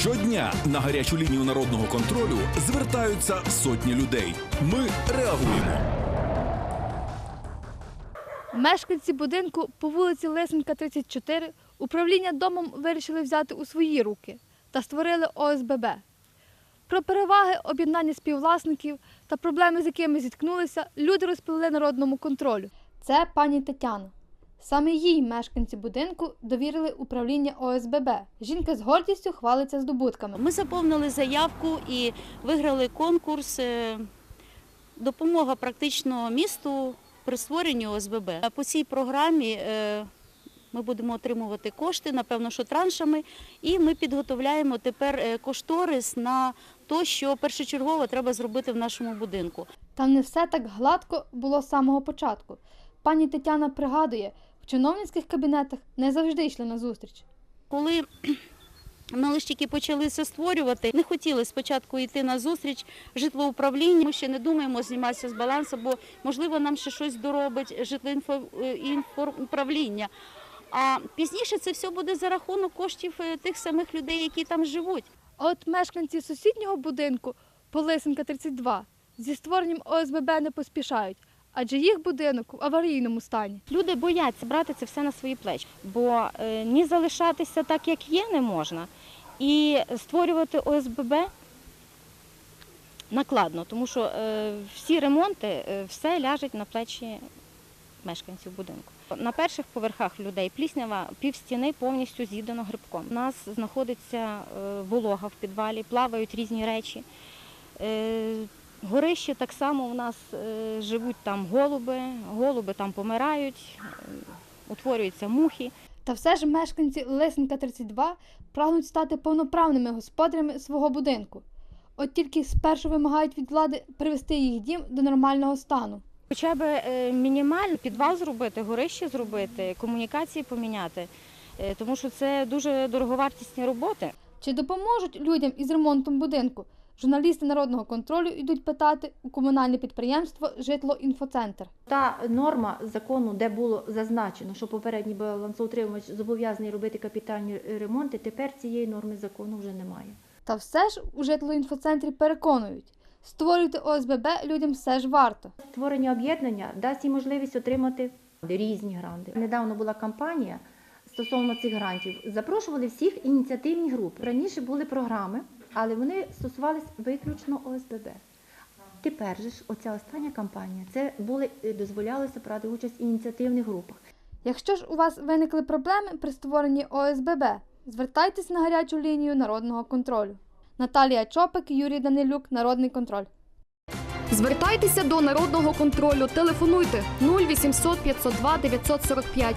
Щодня на гарячу лінію народного контролю звертаються сотні людей. Ми реагуємо. Мешканці будинку по вулиці Лисенка, 34 управління домом вирішили взяти у свої руки та створили ОСББ. Про переваги об'єднання співвласників та проблеми, з якими зіткнулися, люди розповіли народному контролю. Це пані Тетяна. Саме їй мешканці будинку довірили управління ОСББ. Жінка з гордістю хвалиться здобутками. Ми заповнили заявку і виграли конкурс. е, Допомога практично місту при створенні ОСББ. По цій програмі е, ми будемо отримувати кошти, напевно, що траншами, і ми підготовляємо тепер е, кошторис на те, що першочергово треба зробити в нашому будинку. Та не все так гладко було з самого початку. Пані Тетяна пригадує, в чиновницьких кабінетах не завжди йшли на зустріч. Коли ми лише тільки почали створювати, не хотіли спочатку йти на зустріч житлоуправління. Ми ще не думаємо зніматися з балансу, бо можливо нам ще щось доробить житлоінформуправління. А пізніше це все буде за рахунок коштів е, тих самих людей, які там живуть. От мешканці сусіднього будинку Полисенка 32 зі створенням ОСББ не поспішають, адже їх будинок в аварійному стані. Люди бояться брати це все на свої плечі, бо е, ні залишатися так, як є, не можна, і створювати ОСББ накладно, тому що е, всі ремонти, е, все ляжить на плечі мешканців будинку. На перших поверхах людей пліснява півстіни повністю з'їдено грибком. У нас знаходиться волога в підвалі, плавають різні речі. Горище так само у нас е, живуть там голуби, голуби там помирають, е, утворюються мухи. Та все ж мешканці Лисенка 32 прагнуть стати повноправними господарями свого будинку. От тільки спершу вимагають від влади привести їх дім до нормального стану. Хоча б е, мінімально підвал зробити, горище зробити, комунікації поміняти, тому що це дуже дороговартісні роботи. Чи допоможуть людям із ремонтом будинку? Журналісти народного контролю йдуть питати у комунальне підприємство Житлоінфоцентр. Та норма закону, де було зазначено, що попередній балансоутримувач зобов'язаний робити капітальні ремонти, тепер цієї норми закону вже немає. Та все ж у житлоінфоцентрі переконують, створювати ОСББ людям все ж варто. Створення об'єднання дасть їм можливість отримати різні гранти. Недавно була кампанія стосовно цих грантів. Запрошували всіх ініціативні групи. Раніше були програми, але вони стосувалися виключно ОСББ. Тепер же ж оця остання кампанія це були дозволялося брати участь в ініціативних групах. Якщо ж у вас виникли проблеми при створенні ОСББ, звертайтесь на гарячу лінію народного контролю. Наталія Чопик, Юрій Данилюк, Народний контроль. Звертайтеся до народного контролю. Телефонуйте 0800 502 945